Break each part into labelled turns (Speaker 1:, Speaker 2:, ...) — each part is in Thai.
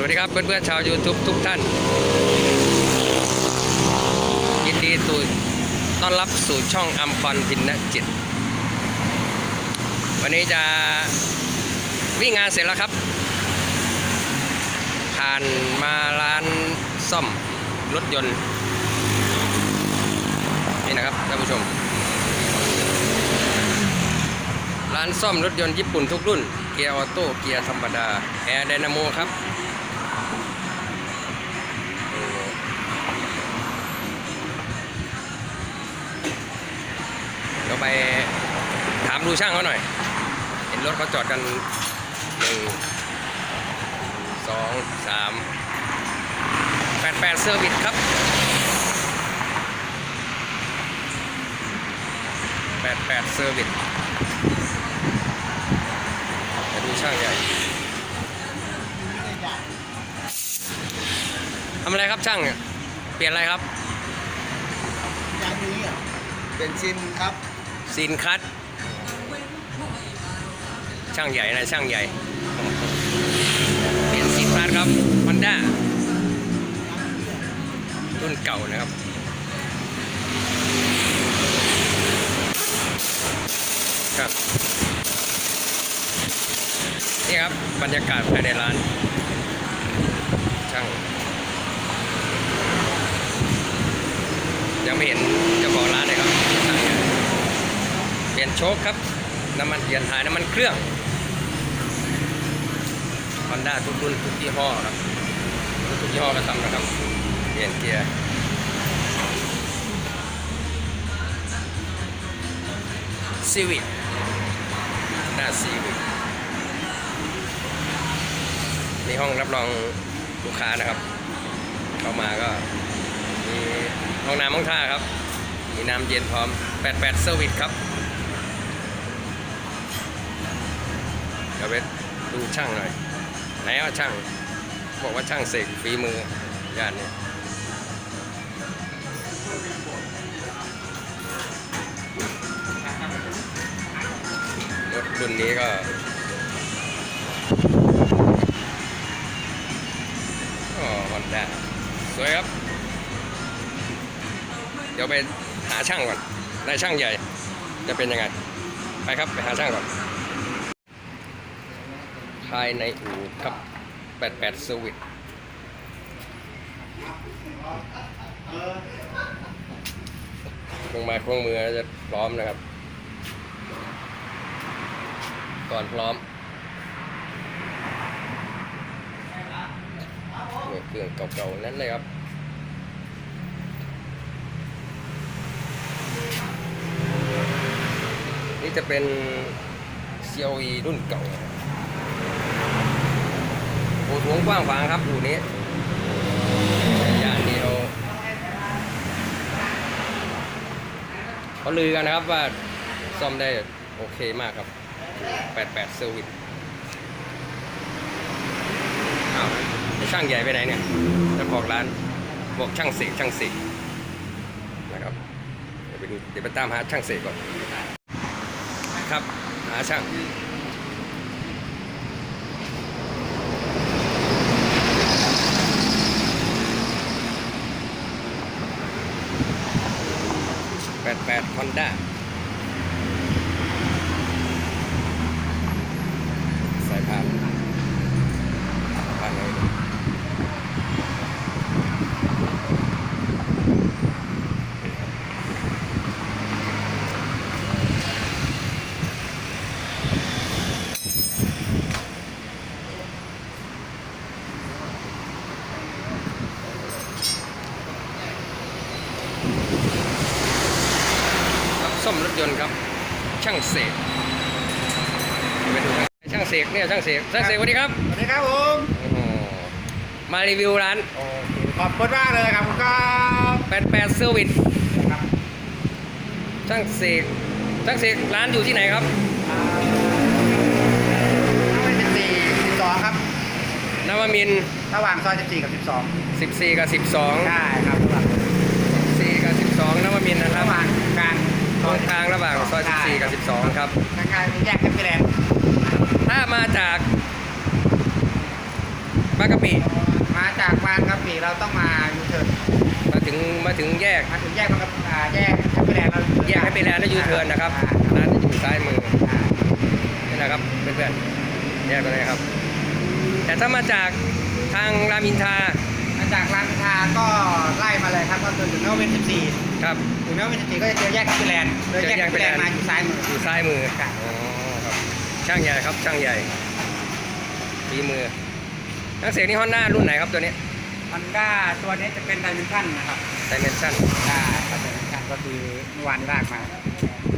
Speaker 1: สวัสดีครับเพื่อนๆชาว YouTube ทุกท่าน ยินดีตูต้อนรับสู่ช่องอัมพรพินนจิต วันนี้จะวิ่งงานเสร็จแล้วครับ ผ่านมาร้านซ่อมรถยนต์ นี่นะครับท่านผู้ชม ร้านซ่อมรถยนต์ญี่ปุ่นทุกรุ่น เกียร์ออโต้เกียร์ธรรมดา แอร์ไดนาโมครับ ถามดูช่างเขาหน่อย เห็นรถเขาจอดกันหนึ่งสองสามแปดแปดเซอร์วิสครับแปดแปดเซอร์วิสมาดูช่างใหญ่ทำอะไรครับช่างเนี่ยเปลี่ยนอะไรครับ
Speaker 2: ยางนี้อะเป็นชินครับ
Speaker 1: ซีนคัตช่างใหญ่นะช่างใหญ่เปลี่ยนซีนคัตครับฮอนด้ารุ่นเก่านะครับครับนี่ครับบรรยากาศภายในร้านช่างยังไม่เห็นเจ้าของร้านเลยครับ ปลี่ยนโชคครับ น้ำมันเปลี่ยนถ่ายน้ำมันเครื่อง Honda ทุกรุ่นทุกยี่ห้อครับ ทุกยี่ห้อก็ทำนะครับ เปลี่ยนเกียร์ซีวิ c หน้าซีวิ c มีห้องรับรองลูกค้านะครับ เข้ามาก็มีห้องน้ำห้องท่าครับ มีน้ำเย็นพร้อม 88เซอร์วิสครับ เดี๋ยวไปดูช่างหน่อยไหนว่าช่าง บอกว่าช่างเสกฝีมือย่านนี้รถรุ่นนี้ก็อ๋อฮอนด้าสวยครับ เดี๋ยวไปหาช่างก่อนนายช่างใหญ่จะเป็นยังไง ไปครับ ไปหาช่างก่อน ภายในอู่ครับ 88 s e r v i c e เครื่องไม้เครื่องมือจะพร้อมนะครับ ก่อนพร้อมเนี่ยเครื่องเก่าๆนั้นเลยครับนี่จะเป็น CLE รุ่นเก่า โอ้ทวงกว้างขวางครับอู่นี้ย่านเดียวเขาลือกันนะครับว่าซ่อมได้โอเคมากครับ 88เซอร์วิสอ้าวช่างใหญ่ไปไหนเนี่ยเจ้าของร้านบอกช่างเสกช่างเสกนะครับ เดี๋ยวไปดูเดี๋ยวไปตามหาช่างเสกก่อน ครับ หาช่าง 88 Honda สายพานพานเลยรับซ่อมรถยนต์ครับ ช่างเสกไปดูกันช่าง เสกเนี่ยช่างเสกช่างเสกสวัสดีครับ
Speaker 2: สวัสดีครับผม
Speaker 1: โอ้โหมารีวิวร้าน
Speaker 2: โอเคขอบคุณมากเลยครับผมครับ
Speaker 1: 88เซอร์วิส
Speaker 2: ครับ
Speaker 1: ช่างเสกช่างเสกร้านอยู่ที่ไหนครับ
Speaker 2: อ่าถ้าเป็น14 12ครับ
Speaker 1: นวมินทร์
Speaker 2: ระหว่างซอย14กับ12
Speaker 1: 14 กับ 12
Speaker 2: ใช่ครับระหว่าง
Speaker 1: 14 กับ 12นวมินทร์นะครั
Speaker 2: ระ
Speaker 1: บ
Speaker 2: หว่างกลาง
Speaker 1: ตรงกลางระหว่างซอย14 กับ 12 ครับ
Speaker 2: กลางๆแยกกันไปแล้ว
Speaker 1: ถ้า มาจากบางกะปิ
Speaker 3: มาจากบางกะปิเราต้องมายูเทิร์น
Speaker 1: มาถึงมาถึงแยก
Speaker 3: มาถึงแยกบางกะปิอ่าแยกแฮปปี้แลนด์เรา
Speaker 1: แยกให้ไปแลนด์แล้วยูเทิร์นนะครับ
Speaker 3: อ่า
Speaker 1: ร้านจะอยู่ซ้ายมือ
Speaker 3: อ่า
Speaker 1: นี่นะครับเพื่อนๆแยกไปเลยครับ แต่ถ้ามาจากทางรามอินทรา
Speaker 3: มาจากรามอินทราก็ไล่มาเลยครับก็คือถึงนวมินทร์14
Speaker 1: ครับ
Speaker 3: ถึงนวมินทร์14ก็จะเจอแยกแฮปปี้แลนด์โดยแยกแฮปปี้แลนด์มาอยู่ซ้ายมือ
Speaker 1: อยู่ซ้ายมือ
Speaker 3: ครับ
Speaker 1: อ๋อครับ ช่างใหญ่ครับช่างใหญ่ฝีมือนักเสียงนี่ฮอนด้ารุ่นไหนครับตัวนี้
Speaker 3: มันด้าตัวนี้จะเป็นดิเมนชันนะครับ
Speaker 1: ดิเมนชั่น
Speaker 3: ได้ครับดิเมนชันก็คือเมื่อวานลากมา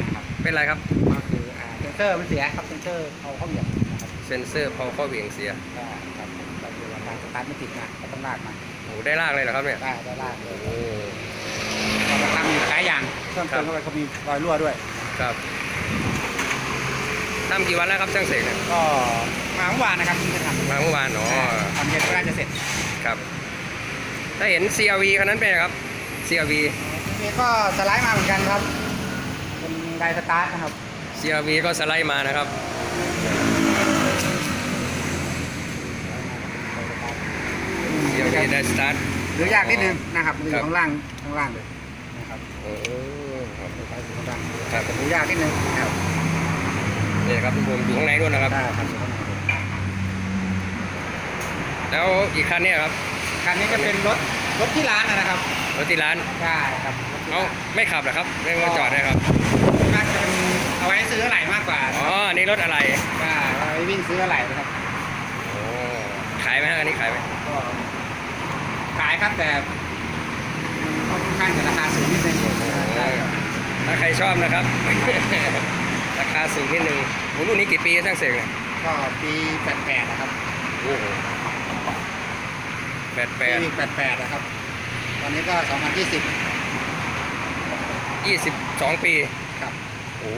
Speaker 3: นะครับ
Speaker 1: เป็นไรครับ
Speaker 3: ก็คืออ่าเซนเซอร์มันเสียครับเซนเซอร์เอาเข้าเหยียบนะครับ
Speaker 1: เซนเซอร์พอเข้าเหวี่ยงเสีย
Speaker 3: ก็ครับเราดูว่าการสตาร์ทไม่ติดนะก็ต้องลากมา
Speaker 1: โอ้โหได้ลากเลยเหรอครับเนี่ย
Speaker 3: ได้ได้ลากเลย
Speaker 1: โอ้
Speaker 3: เราทำอยู่หลายอย่างเพิ่มเติมเข้าไปเขามีรอยรั่วด้วย
Speaker 1: ครับ ทำกี่วันแล้วครับช่างเสกเนี่ย
Speaker 3: ก็มาเมื่อวานนะครับที่จะทำ
Speaker 1: มาเมื่อวานอ๋อ
Speaker 3: ตอนเย็นก็น่าจะเสร็จ
Speaker 1: ครับ ถ้าเห็น CRV คันนั้นเป็นไงครับ CRV
Speaker 3: นี่ก็สไลด์มาเหมือนกันครับ เป็นไดสตาร์ทนะครับ
Speaker 1: CRV ก็สไลด์มานะครับ CRV ได้สตาร์ท
Speaker 3: หรือยากนิดนึงนะครับมันอ
Speaker 1: ครั
Speaker 3: ยู่
Speaker 1: บ
Speaker 3: ข้างล่างข้างล่างเลยนะครับ
Speaker 1: โอ้ครับ
Speaker 3: ไฟอยู่ข้างล่าง
Speaker 1: ครับ
Speaker 3: หรือยากนิดนึงนะครับ
Speaker 1: นี่ครับผมอยู่ข้างในด้วยนะครับ
Speaker 3: ได้ครับอยู่ข้างในเลย
Speaker 1: แล้วอีกคันเนี่ยครับ
Speaker 3: คันนี้จะเป็นรถรถที่ร้านนะครับ
Speaker 1: รถที่ร้าน
Speaker 3: ใช่ครับรถที่
Speaker 1: เอา
Speaker 3: ร้าน
Speaker 1: ไม่ขับเหรอครับไม่มาจอดได้ครับ
Speaker 3: น่าจะเป็นเอาไว้ซื้ออะไรมากกว่า
Speaker 1: อ๋ออันนี้รถอะไร
Speaker 3: ใช่เอาไว้วิ่งซื้ออะไรนะครับ
Speaker 1: โอ้ขายไหมฮะอันนี้ขายไหม
Speaker 3: ก็ขายครับแต่ค่อนข้างจะราคาสูงนิดนึงใช่ครับ
Speaker 1: ถ้าใครชอบนะครับ ราคาสูงนิดนึงโอ้รุ่นนี้กี่ปีช่างเสกเนี่ย
Speaker 3: ก็ปี88นะครับ
Speaker 1: โอ้โหแปดแปด
Speaker 3: ปี88นะครับ ตอนนี้ก็2020
Speaker 1: ยี่สิบสองปี
Speaker 3: ครับ
Speaker 1: โอ้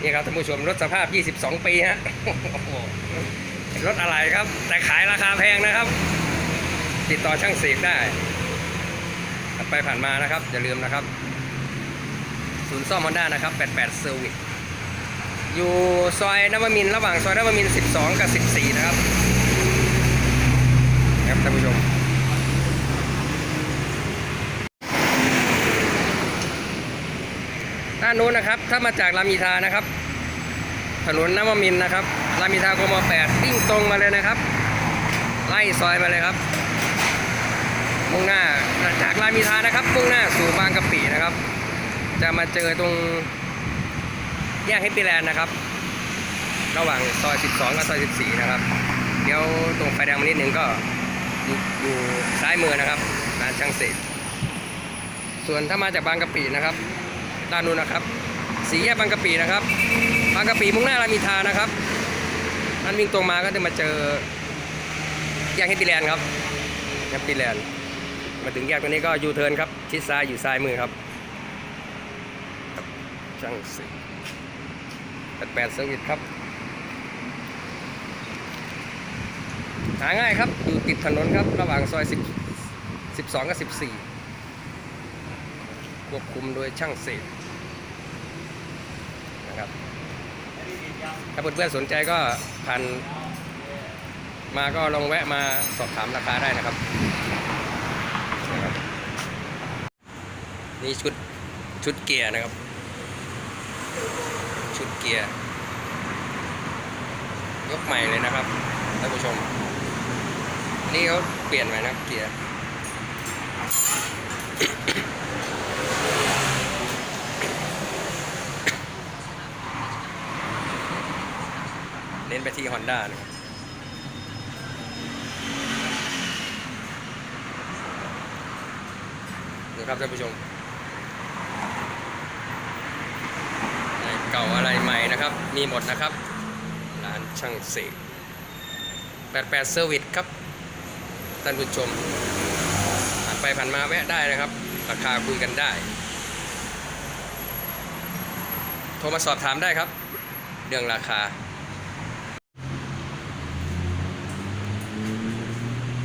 Speaker 1: นี่ครับท่านผู้ชมรถสภาพ 22 ปีฮะโอ้โหรถอะไรครับ แต่ขายราคาแพงนะครับ ติดต่อช่างเสกได้ผ่านไปผ่านมานะครับ อย่าลืมนะครับ ศูนย์ซ่อมฮอนด้านะครับ 88เซอร์วิสอยู่ซอยนวมินทร์ระหว่างซอยนวมิน 12 กับ 14 นะครับครับท่านผู้ชม ด้านนู้นนะครับ ถ้ามาจากรามอินทานะครับ ถนนนวมินนะครับ รามอินทากม 8 วิ่งตรงมาเลยนะครับ ไล่ซอยมาเลยครับมุ่งหน้าจากรามอินทานะครับมุ่งหน้าสู่บางกะปินะครับ จะมาเจอตรงแยกให้ปีแลนด์นะครับ ระหว่างซอย 12 กับซอย 14 นะครับ เดี๋ยวตรงไฟแดงมานิดหนึ่งก็อยู่ซ้ายมือนะครับร้านช่างเสกส่วนถ้ามาจากบางกะปินะครับด้านนู้นนะครับ สีแยกบางกะปินะครับ บางกะปิมุ่งหน้ารามอิทานะครับนั่นวิ่งตรงมาก็จะมาเจอแยกให้ปีแลนด์ครับแยกปีแลนด์มาถึงแยกตรงนี้ก็ยูเทิร์นครับชิดซ้ายอยู่ซ้ายมือครับ ช่างสิแปดแปดเซอร์วิสครับ หาง่ายครับ อยู่ติดถนนครับ ระหว่างซอย10 12 กับ 14 ควบคุมโดยช่างเสกนะครับ ถ้าเพื่อนๆสนใจก็ผ่านมาก็ลองแวะมาสอบถามราคาได้นะครับ นี่ชุดชุดเกียร์นะครับ ชุดเกียร์ ยกใหม่เลยนะครับท่านผู้ชม นี่เขาเปลี่ยนใหม่นะครับเกียร์เน้นไปที่ Honda นะครับดูครับท่านผู้ชมอะไรเก่าอะไรใหม่ นะครับ มีหมดนะครับ ร้านช่างเสก88เซอร์วิสครับ ท่านผู้ชมผ่านไปผ่านมาแวะได้นะครับ ราคาคุยกันได้ โทรมาสอบถามได้ครับ เรื่องราคา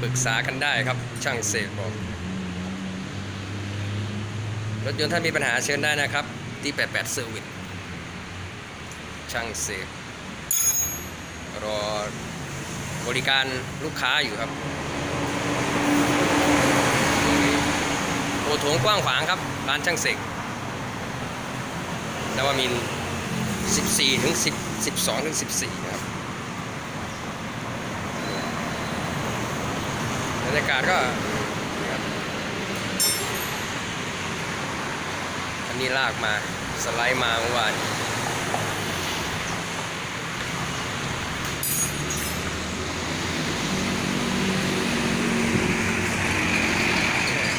Speaker 1: ปรึกษากันได้ครับ ช่างเสกบอกรถยนต์ท่านมีปัญหาเชิญได้นะครับ ที่ 88เซอร์วิส ช่างเสกรอบริการลูกค้าอยู่ครับโอถงกว้างขวางครับ ร้านช่างเสกนวมิน 14 ถึง 10 12 ถึง 14 นะครับบรรยากาศก็อันนี้ลากมา สไลด์มาเมื่อวาน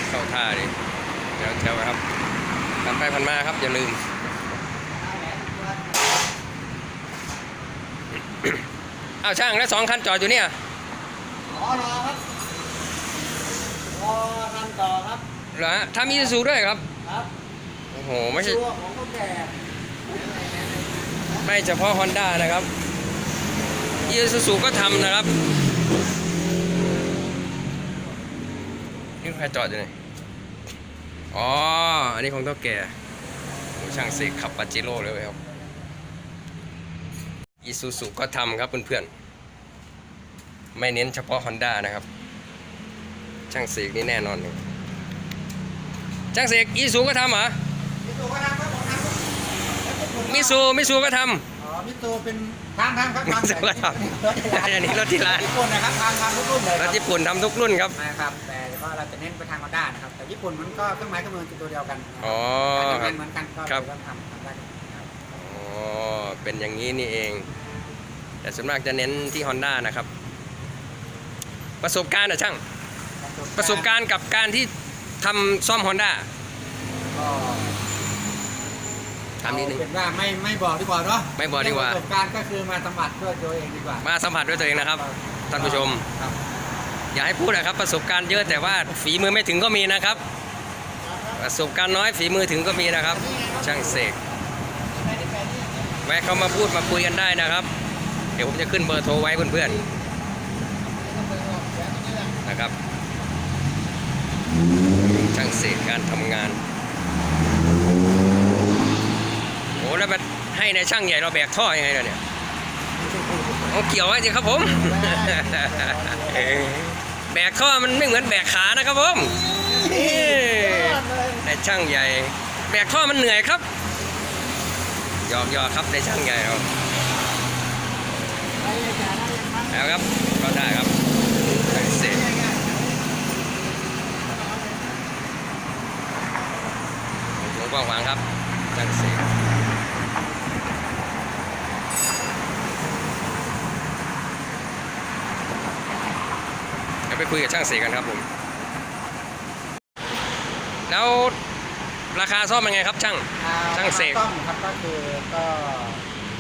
Speaker 1: เข้าท่าดิ เดี๋ยวเจ้าครับผ่านไปผ่านมาครับอย่าลืมอ้าวช่างแล้วสองคันจอดอยู่เนี่ย
Speaker 2: อ๋อรอครับรอทำต่อครับ
Speaker 1: เหรอฮะทำอีซูด้วยครับ
Speaker 2: ครับ
Speaker 1: โอ้โหไม่ใช่
Speaker 2: ตัวของคนแก่
Speaker 1: ไม่เฉพาะ Honda นะครับอีซูก็ทำนะครับนี่ใครจอดอยู่ไหน อ๋อ อันนี้ของเท่าแก่โอ้ช่างเสกขับปาเจโร่เลยครับอีซูซูก็ทำครับเพื่อนๆ ไม่เน้นเฉพาะ Honda นะครับ ช่างเสกนี่แน่นอนเลยช่างเสกอีซูก็ทำเหรอ
Speaker 2: มิตูก็ทำครับผมทำครับ
Speaker 1: มิซูมิซูก็ท
Speaker 2: อ๋อมิตูเป็นทางทางครับทาง
Speaker 1: มิซูก็ทำอันนี้รถที่ร้าน
Speaker 2: ญี่ปุ่นนะครับทางทางทุกรุ่นเลยำค
Speaker 1: ร
Speaker 2: รั
Speaker 1: ถ
Speaker 2: บ
Speaker 1: ญี่ปุ่นทำทุกรุ่นครับ
Speaker 3: นะครับแต่ ก็เราจะเน้นไปทางฮอนด้านะครับ แต่ญี่ปุ่นมันก็เครื่องไม้เครื่องมือคือตัวเดียวกัน
Speaker 1: อ๋อ
Speaker 3: การ
Speaker 1: ค
Speaker 3: ทำ
Speaker 1: รั
Speaker 3: งา
Speaker 1: บ
Speaker 3: นเหมือนกันก็
Speaker 1: ครับ
Speaker 3: ต้องทำทำได้ครับ
Speaker 1: อ๋อเป็นอย่างนี้นี่เอง แต่ส่วนมากจะเน้นที่ Honda นะครับ ประสบการณ์นะช่าง ประสบการณ์กับการที่ทำซ่อม Honda
Speaker 3: ก็
Speaker 1: ถามนิดนึง
Speaker 3: เอาเป็นว่าไม่ไม่บอกดีกว่าเนาะ
Speaker 1: ไม่บอกดีกว่า
Speaker 3: ประสบการณ์ก็คือมาสัมผัสด้วยตัวเองดีกว่า
Speaker 1: มาสัมผัสด้วยตัวเองนะครับ ท่านผู้ชม
Speaker 3: ครับ
Speaker 1: อย่าให้พูดนะครับประสบการณ์เยอะแต่ว่าฝีมือไม่ถึงก็มีนะครับ ประสบการณ์น้อยฝีมือถึงก็มีนะครับ ช่างเสกแวะเข้ามาพูดมาคุยกันได้นะครับ เดี๋ยวผมจะขึ้นเบอร์โทรไว้เพื่อนๆนะครับช่างเสกการทำงานโอ้แล้วมาให้ในช่างใหญ่เราแบกท่อยังไงเนี่ยเอาเกี่ยวไว้สิครับผม แบกท่อมันไม่เหมือนแบกขานะครับผมนี่ในายช่างใหญ่ แบกท่อมันเหนื่อยครับหยอกหยอกครับในายช่างใหญ่เราแล้วครับก็ได้ครับช่างเสกหลวงกว้างขวางครับช่างเสกเดี๋ยว ไปคุยกับช่างเสกกันครับผม แล้วราคาซ่อมเป็นไงครับ ช่าง
Speaker 3: อ่
Speaker 1: ช่างเสก
Speaker 3: ต้องครับก็คือก็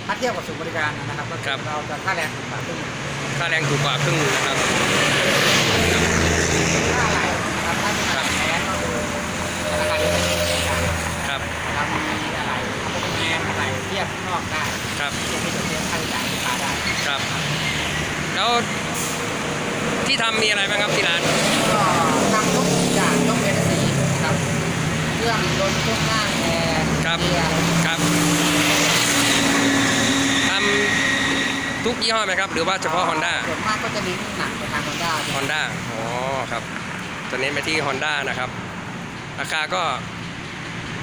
Speaker 3: ถ้าเทียบกับศูนย์บริการนะครับก็
Speaker 1: ครั
Speaker 3: คือบเราจะค่าแรงถูกกว่าครึ่งหนึ่ง
Speaker 1: ค่าแรงถูกกว่าครึ่งนะครับ
Speaker 3: ค่าอะไรนะครับถ้าเป็นอะไรแท้ก็คือราคาเดียวกัน
Speaker 1: ครับ
Speaker 3: เรามีอะไรพวกแมนอะไรเทียบข้างนอกได้
Speaker 1: ครับ
Speaker 3: เทียบที่จะเทียบค่าใช้จ่ายลูกค้าได้
Speaker 1: ครับ แล้ว ที่ทำมีอะไรบ้างครับที่ร้าน
Speaker 3: ก็ทำทุกอย่างยกเว้นสีนะครับเครื่องยนต์ทุกหน้าแอร์
Speaker 1: ครับ
Speaker 3: เกียร์
Speaker 1: ครับทำทุกยี่ห้อไหมครับ หรือว่าเฉพาะ Honda
Speaker 3: ส่วนมากก็จะเน้นหนักไปทาง Honda
Speaker 1: Honda อ๋อครับตัวนี้ไปที่ Honda นะครับ ราคาก็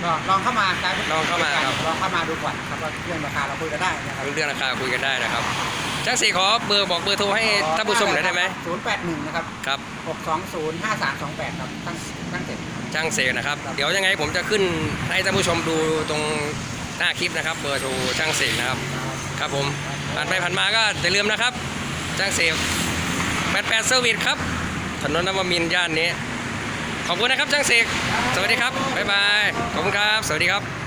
Speaker 3: ก็ลองเข้ามาใช้บริก
Speaker 1: ลองเข้ามาครับ
Speaker 3: ลองเข้ามาดูก่อนครับว่าเรื่องราคาเราคุยกันได้นะครับ
Speaker 1: เรื่องราคาคุยกันได้นะครับ ช่างสีขอเบอร์บอกเบอร์โทรให้ท่านผู้ชมหน่อยได้ไหม
Speaker 3: ศูนย์แปดหนึ่งนะครับ
Speaker 1: ครับ
Speaker 3: หกสองศูนย์ห้าสามสองแปดครับตั้งตั้งเสร็จ
Speaker 1: ช่างเสกนะครับ เดี๋ยวยังไงผมจะขึ้นให้ท่านผู้ชมดูตรงหน้าคลิปนะครับ เบอร์โทรช่างเสกนะครับ ครับผมผ่านไปผ่านมาก็อย่าลืมนะครับช่างเสกแปดแปดเซอร์วิสครับถนนนวมินทร์ย่านนี้ ขอบคุณนะครับช่างเสกสวัสดีครับบ๊ายบายขอบคุณครับ สวัสดีครับ